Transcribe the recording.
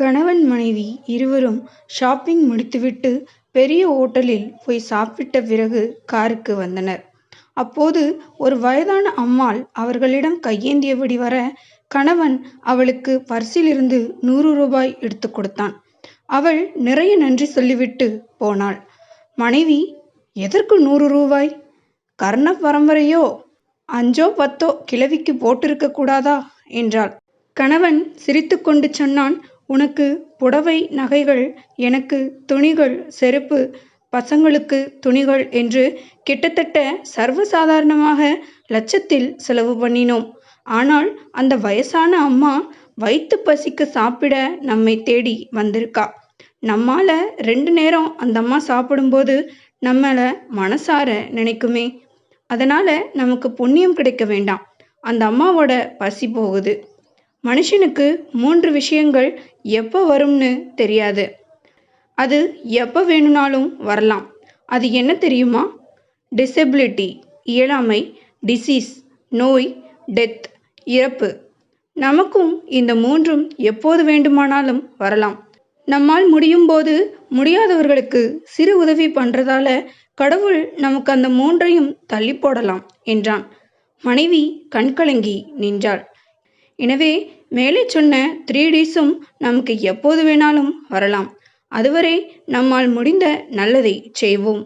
கணவன் மனைவி இருவரும் ஷாப்பிங் முடித்துவிட்டு பெரிய ஓட்டலில் போய் சாப்பிட்ட பிறகு காருக்கு வந்தனர். அப்போது ஒரு வயதான அம்மாள் அவர்களிடம் கையேந்தியபடி வர கணவன் அவளுக்கு பர்சிலிருந்து நூறு ரூபாய் எடுத்துக் கொடுத்தான். அவள் நிறைய நன்றி சொல்லிவிட்டு போனாள். மனைவி எதற்கு நூறு ரூபாய்? கர்ண பரம்பரையோ? அஞ்சோ பத்தோ கிழவிக்கு போட்டிருக்க கூடாதா? என்றாள். கணவன் சிரித்துக்கொண்டு சொன்னான் உனக்கு புடவை நகைகள் எனக்கு துணிகள் செருப்பு பசங்களுக்கு துணிகள் என்று கிட்டத்தட்ட சர்வசாதாரணமாக லட்சத்தில் செலவு பண்ணினோம். ஆனால் அந்த வயசான அம்மா வயிற்று பசிக்கு சாப்பிட நம்மை தேடி வந்திருக்கா. நம்மால ரெண்டு நேரம் அந்த அம்மா சாப்பிடும்போது நம்மளை மனசார நினைக்குமே. அதனால நமக்கு புண்ணியம் கிடைக்க வேண்டாம். அந்த அம்மாவோட பசி போகுது. மனுஷனுக்கு மூன்று விஷயங்கள் எப்போ வரும்னு தெரியாது. அது எப்போ வேணும்னாலும் வரலாம். அது என்ன தெரியுமா? டிசபிலிட்டி இயலாமை டிசீஸ் நோய் டெத் இறப்பு. நமக்கும் இந்த மூன்றும் எப்போது வேண்டுமானாலும் வரலாம். நம்மால் முடியும்போது முடியாதவர்களுக்கு சிறு உதவி பண்ணுறதால கடவுள் நமக்கு அந்த மூன்றையும் தள்ளி போடலாம் என்றான். மனைவி கண்கலங்கி நின்றாள். எனவே மேலே சொன்ன த்ரீ டீஸும் நமக்கு எப்போது வேணாலும் வரலாம். அதுவரை நம்மால் முடிந்த நல்லதை செய்வோம்.